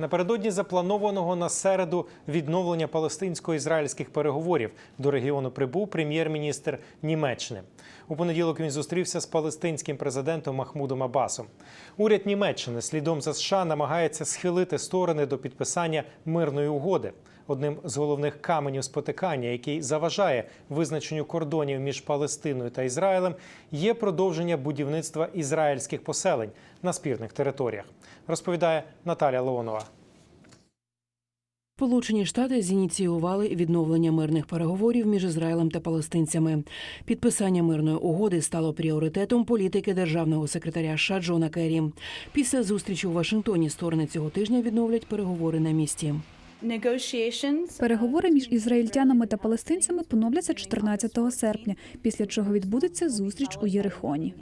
Напередодні запланованого на середу відновлення палестинсько-ізраїльських переговорів до регіону прибув прем'єр-міністр Німеччини. У понеділок він зустрівся з палестинським президентом Махмудом Абасом. Уряд Німеччини слідом за США намагається схилити сторони до підписання мирної угоди. Одним з головних каменів спотикання, який заважає визначенню кордонів між Палестиною та Ізраїлем, є продовження будівництва ізраїльських поселень на спірних територіях. Розповідає Наталя Леонова. Сполучені Штати зініціювали відновлення мирних переговорів між Ізраїлем та палестинцями. Підписання мирної угоди стало пріоритетом політики державного секретаря США Джона Керрі. Після зустрічі у Вашингтоні сторони цього тижня відновлять переговори на місці. Переговори між ізраїльтянами та палестинцями поновляться 14 серпня, після чого відбудеться зустріч у Єрихоні.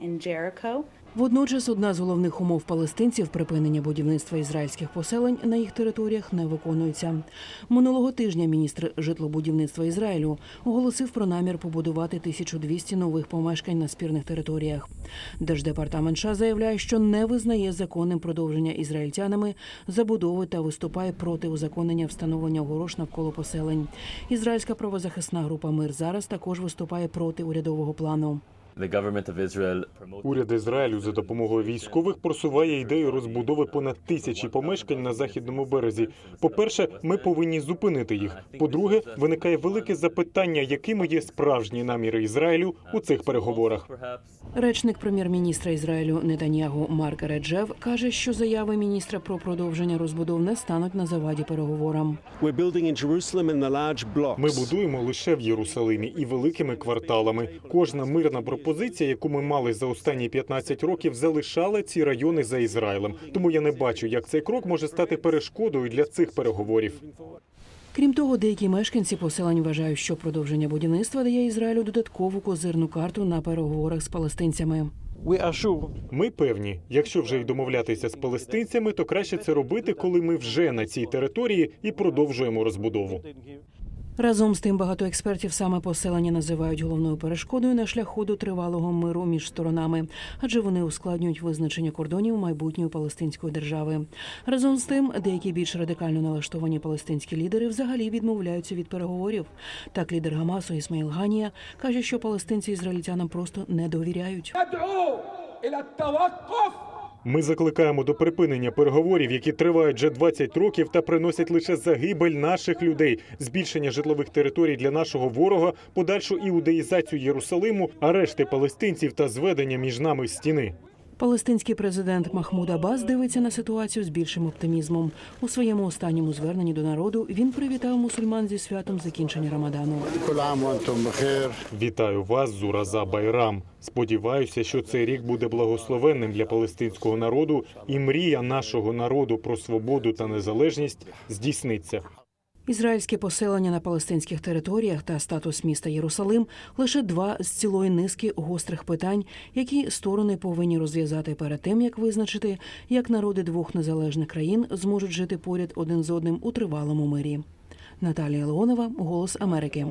Водночас одна з головних умов палестинців припинення будівництва ізраїльських поселень на їх територіях не виконується. Минулого тижня міністр житлобудівництва Ізраїлю оголосив про намір побудувати 1200 нових помешкань на спірних територіях. Держдепартамент США заявляє, що не визнає законним продовження ізраїльтянами забудови та виступає проти узаконення встановлення огорош навколо поселень. Ізраїльська правозахисна група Мир зараз також виступає проти урядового плану. The government of Уряд Ізраїлю за допомогою військових просуває ідею розбудови понад тисячі помешкань на західному березі. По-перше, ми повинні зупинити їх. По-друге, виникає велике запитання, якими є справжні наміри Ізраїлю у цих переговорах. Речник прем'єр-міністра Ізраїлю Нетаньягу Марк Реджев каже, що заяви міністра про продовження розбудов не стануть на заваді переговорам. We're building in Jerusalem in the large blocks. Ми будуємо лише в Єрусалимі і великими кварталами. Кожна мирна пропозиція, яку ми мали за останні 15 років, залишала ці райони за Ізраїлем. Тому я не бачу, як цей крок може стати перешкодою для цих переговорів. Крім того, деякі мешканці поселень вважають, що продовження будівництва дає Ізраїлю додаткову козирну карту на переговорах з палестинцями. Ми певні, якщо вже й домовлятися з палестинцями, то краще це робити, коли ми вже на цій території і продовжуємо розбудову. Разом з тим, багато експертів саме поселення називають головною перешкодою на шляху до тривалого миру між сторонами, адже вони ускладнюють визначення кордонів майбутньої палестинської держави. Разом з тим, деякі більш радикально налаштовані палестинські лідери взагалі відмовляються від переговорів. Так, лідер Гамасу Ісмаїл Ганія каже, що палестинці ізраїльтянам просто не довіряють. Ми закликаємо до припинення переговорів, які тривають вже 20 років та приносять лише загибель наших людей, збільшення житлових територій для нашого ворога, подальшу іудеїзацію Єрусалиму, арешти палестинців та зведення між нами стіни. Палестинський президент Махмуд Аббас дивиться на ситуацію з більшим оптимізмом. У своєму останньому зверненні до народу він привітав мусульман зі святом закінчення Рамадану. Вітаю вас, Зураза Байрам. Сподіваюся, що цей рік буде благословенним для палестинського народу, і мрія нашого народу про свободу та незалежність здійсниться. Ізраїльське поселення на палестинських територіях та статус міста Єрусалим лише два з цілої низки гострих питань, які сторони повинні розв'язати перед тим, як визначити, як народи двох незалежних країн зможуть жити поряд один з одним у тривалому мирі. Наталія Леонова, Голос Америки.